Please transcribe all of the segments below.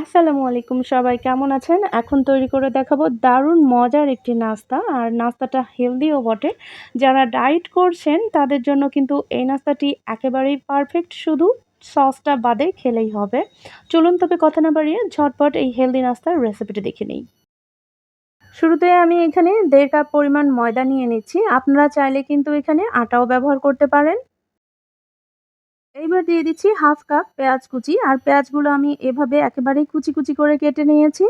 আসসালামু আলাইকুম সবাই, কেমন আছেন? এখন তৈরি করে দেখাবো দারুণ মজার একটি নাস্তা। আর নাস্তাটা হেলদিও বটে। যারা ডায়েট করছেন, তাদের জন্য কিন্তু এই নাস্তাটি একেবারেই পারফেক্ট। শুধু সসটা বাদে খেলেই হবে। চলুন তবে কথা না বাড়িয়ে ঝটপট এই হেলদি নাস্তার রেসিপিটি দেখে নিই। শুরুতে আমি এখানে দেড় কাপ পরিমাণ ময়দা নিয়ে নিচ্ছি। আপনারা চাইলে কিন্তু এখানে আটাও ব্যবহার করতে পারেন। এইবার দিয়ে দিচ্ছি হাফ কাপ পেঁয়াজ কুচি, আর পেঁয়াজগুলো আমি এভাবে একেবারেই কুচি কুচি করে কেটে নিয়েছি।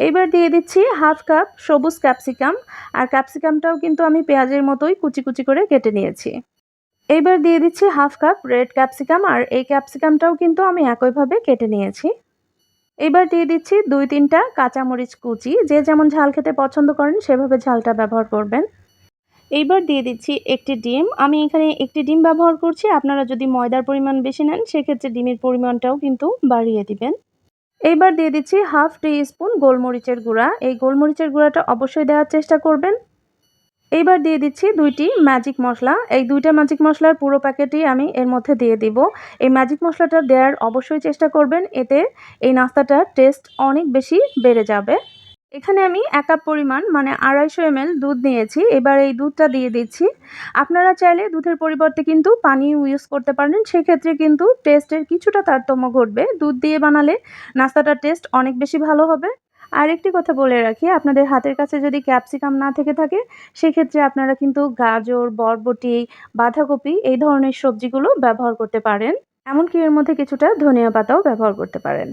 এইবার দিয়ে দিচ্ছি হাফ কাপ সবুজ ক্যাপসিকাম, আর ক্যাপসিকামটাও কিন্তু আমি পেঁয়াজের মতোই কুচি কুচি করে কেটে নিয়েছি। এইবার দিয়ে দিচ্ছি হাফ কাপ রেড ক্যাপসিকাম, আর এই ক্যাপসিকামটাও কিন্তু আমি একইভাবে কেটে নিয়েছি। এবার দিয়ে দিচ্ছি দুই তিনটা কাঁচামরিচ কুচি, যে যেমন ঝাল খেতে পছন্দ করেন সেভাবে ঝালটা ব্যবহার করবেন। এইবার দিয়ে দিচ্ছি একটি ডিম। আমি এখানে একটি ডিম ব্যবহার করছি। আপনারা যদি ময়দার পরিমাণ বেশি নেন, সেক্ষেত্রে ডিমের পরিমাণটাও কিন্তু বাড়িয়ে দিবেন। এইবার দিয়ে দিচ্ছি হাফ টি স্পুন গোলমরিচের গুঁড়া। এই গোলমরিচের গুঁড়াটা অবশ্যই দেওয়ার চেষ্টা করবেন। এইবার দিয়ে দিচ্ছি দুইটি ম্যাজিক মশলা। এই দুইটা ম্যাজিক মশলার পুরো প্যাকেটই আমি এর মধ্যে দিয়ে দিব। এই ম্যাজিক মশলাটা দেওয়ার অবশ্যই চেষ্টা করবেন। এতে এই নাস্তাটার টেস্ট অনেক বেশি বেড়ে যাবে। এখানে আমি এক কাপ পরিমাণ মানে আড়াইশো এমএল দুধ নিয়েছি। এবার এই দুধটা দিয়ে দিচ্ছি। আপনারা চাইলে দুধের পরিবর্তে কিন্তু পানি ইউজ করতে পারেন সেক্ষেত্রে কিন্তু টেস্টের কিছুটা তারতম্য ঘটবে। দুধ দিয়ে বানালে নাস্তাটার টেস্ট অনেক বেশি ভালো হবে। আরেকটি কথা বলে রাখি, আপনাদের হাতের কাছে যদি ক্যাপসিকাম না থেকে থাকে, সেক্ষেত্রে আপনারা কিন্তু গাজর, বরবটি, বাঁধাকপি এই ধরনের সবজিগুলো ব্যবহার করতে পারেন। এমনকি এর মধ্যে কিছুটা ধনিয়া পাতাও ব্যবহার করতে পারেন।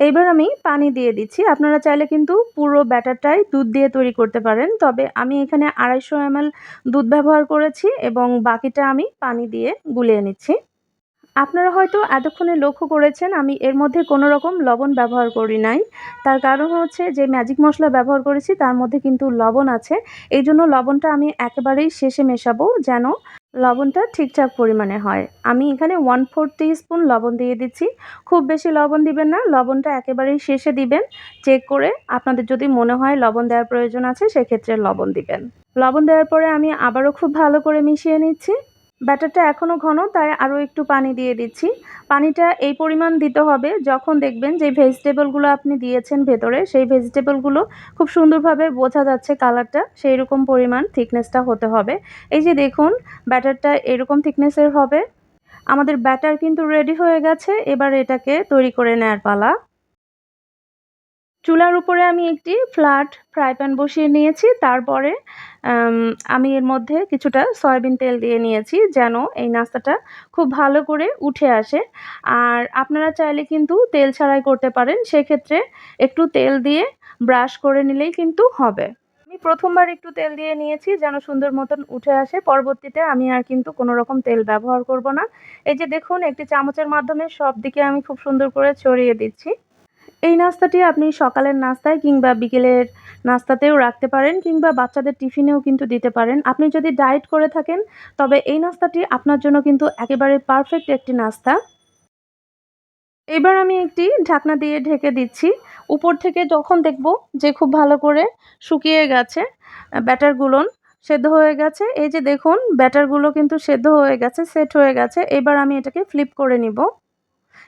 এইবার আমি পানি দিয়ে দিচ্ছি। আপনারা চাইলে কিন্তু পুরো ব্যাটারটাই দুধ দিয়ে তৈরি করতে পারেন। তবে আমি এখানে আড়াইশো এমএল দুধ ব্যবহার করেছি এবং বাকিটা আমি পানি দিয়ে গুলিয়ে নিচ্ছি। আপনারা হয়তো এতক্ষণে লক্ষ্য করেছেন, আমি এর মধ্যে কোনো রকম লবণ ব্যবহার করি নাই। তার কারণ হচ্ছে যে ম্যাজিক মশলা ব্যবহার করেছি, তার মধ্যে কিন্তু লবণ আছে। এই জন্য লবণটা আমি একেবারেই শেষে মেশাবো যেন লবণটা ঠিকঠাক পরিমাণে হয়। আমি এখানে ওয়ান ফোর স্পুন লবণ দিয়ে দিচ্ছি। খুব বেশি লবণ দিবেন না, লবণটা একেবারেই শেষে দিবেন। চেক করে আপনাদের যদি মনে হয় লবণ দেওয়ার প্রয়োজন আছে, সেক্ষেত্রে লবণ দিবেন। লবণ দেওয়ার পরে আমি আবারও খুব ভালো করে মিশিয়ে নিচ্ছি। ব্যাটারটা এখনও ঘন, তাই আরও একটু পানি দিয়ে দিচ্ছি। পানিটা এই পরিমাণ দিতে হবে যখন দেখবেন যে ভেজিটেবলগুলো আপনি দিয়েছেন ভেতরে, সেই ভেজিটেবলগুলো খুব সুন্দরভাবে বোঝা যাচ্ছে কালারটা সেই রকম পরিমাণ থিকনেসটা হতে হবে। এই যে দেখুন, ব্যাটারটা এরকম থিকনেসের হবে। আমাদের ব্যাটার কিন্তু রেডি হয়ে গেছে, এবার এটাকে তৈরি করে নেয়ার পালা। চুলার উপরে আমি একটি ফ্ল্যাট ফ্রাই প্যান বসিয়ে নিয়েছি। তারপরে আমি এর মধ্যে কিছুটা সয়াবিন তেল দিয়ে নিয়েছি যেন এই নাস্তাটা খুব ভালো করে উঠে আসে। আর আপনারা চাইলে কিন্তু তেল ছাড়াই করতে পারেন। সেক্ষেত্রে একটু তেল দিয়ে ব্রাশ করে নিলেই কিন্তু হবে। আমি প্রথমবার একটু তেল দিয়ে নিয়েছি যেন সুন্দর মতন উঠে আসে। পরবর্তীতে আমি আর কিন্তু কোনো রকম তেল ব্যবহার করব না। এই যে দেখুন, একটি চামচের মাধ্যমে সব দিকে আমি খুব সুন্দর করে ছড়িয়ে দিচ্ছি। এই নাস্তাটি আপনি সকালের নাস্তায় কিংবা বিকেলের নাস্তাতেও রাখতে পারেন কিংবা বাচ্চাদের টিফিনেও কিন্তু দিতে পারেন। আপনি যদি ডায়েট করে থাকেন, তবে এই নাস্তাটি আপনার জন্য কিন্তু একেবারে পারফেক্ট একটি নাস্তা। এবার আমি একটি ঢাকনা দিয়ে ঢেকে দিচ্ছি। উপর থেকে যখন দেখব যে খুব ভালো করে শুকিয়ে গেছে ব্যাটারগুলোন সেদ্ধ হয়ে গেছে। এই যে দেখুন ব্যাটারগুলো কিন্তু সেদ্ধ হয়ে গেছে, সেট হয়ে গেছে। এবার আমি এটাকে ফ্লিপ করে নিব।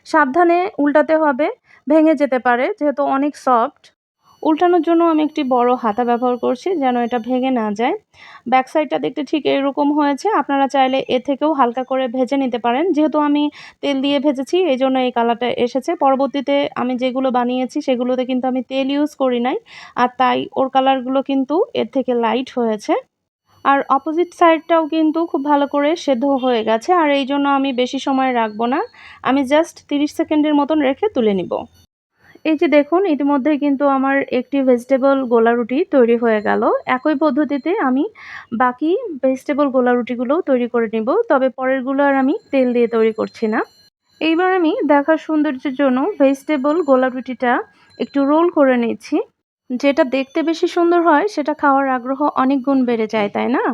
সাবধানে উল্টাতে হবে। ভেঙে যেতে পারে, যেহেতু অনেক সফট উল্টানোর জন্য আমি একটি বড় হাতা ব্যবহার করছি যেন এটা ভেঙে না যায়। ব্যাক সাইডটা দেখতে ঠিক এরকম হয়েছে। আপনারা চাইলে এ থেকেও হালকা করে ভেজে নিতে পারেন। যেহেতু আমি তেল দিয়ে ভেজেছি এই জন্য এই কালারটা এসেছে। পরবর্তীতে আমি যেগুলো বানিয়েছি, সেগুলোতে কিন্তু আমি তেল ইউজ করি নাই। আর তাই ওর কালারগুলো কিন্তু এর থেকে লাইট হয়েছে। আর অপোজিট সাইডটাও কিন্তু খুব ভালো করে সেদ্ধ হয়ে গেছে। আর এই জন্য আমি বেশি সময় রাখব না। আমি জাস্ট 30 সেকেন্ডের মতন রেখে তুলে নিব। এই যে দেখুন, ইতিমধ্যে কিন্তু আমার একটি ভেজিটেবল গোলা রুটি তৈরি হয়ে গেল। একই পদ্ধতিতে আমি বাকি ভেজিটেবল গোলা রুটিগুলোও তৈরি করে নিব, তবে পরেরগুলো আর আমি তেল দিয়ে তৈরি করছি না। এইবার আমি দেখার সৌন্দর্যের জন্য ভেজিটেবল গোলা রুটিটা একটু রোল করে নিচ্ছি। যেটা দেখতে বেশি সুন্দর হয়, সেটা খাওয়ার আগ্রহ অনেক গুণ বেড়ে যায়, তাই না?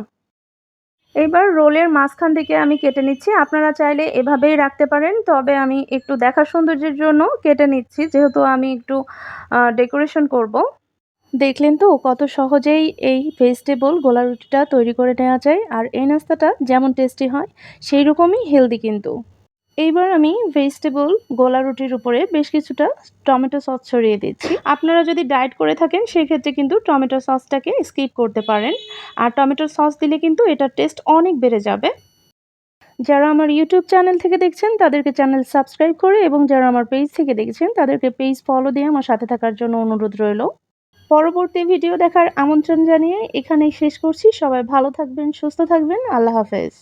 এবার রোলের মাঝখান থেকে আমি কেটে নিচ্ছি আপনারা চাইলে এভাবেই রাখতে পারেন, তবে আমি একটু দেখা সৌন্দর্যের জন্য কেটে নিচ্ছি, যেহেতু আমি একটু ডেকোরেশন করব। দেখলেন তো কত সহজেই এই ভেজিটেবল গোলা রুটিটা তৈরি করে নেওয়া যায়, আর এই নাস্তাটা যেমন টেস্টি হয় সেই রকমই হেলদি কিন্তু এইবার আমি ভেজিটেবল গোলা রুটির উপরে বেশ কিছুটা টমেটো সস ছড়িয়ে দিচ্ছি। আপনারা যদি ডায়েট করে থাকেন, সেক্ষেত্রে কিন্তু টমেটো সসটাকে স্কিপ করতে পারেন। আর টমেটো সস দিলে কিন্তু এটার টেস্ট অনেক বেড়ে যাবে। যারা আমার ইউটিউব চ্যানেল থেকে দেখছেন, তাদেরকে চ্যানেল সাবস্ক্রাইব করে এবং যারা আমার পেজ থেকে দেখছেন, তাদেরকে পেজ ফলো দিয়ে আমার সাথে থাকার জন্য অনুরোধ রইল। পরবর্তী ভিডিও দেখার আমন্ত্রণ জানিয়ে এখানেই শেষ করছি। সবাই ভালো থাকবেন, সুস্থ থাকবেন। আল্লাহ হাফেজ।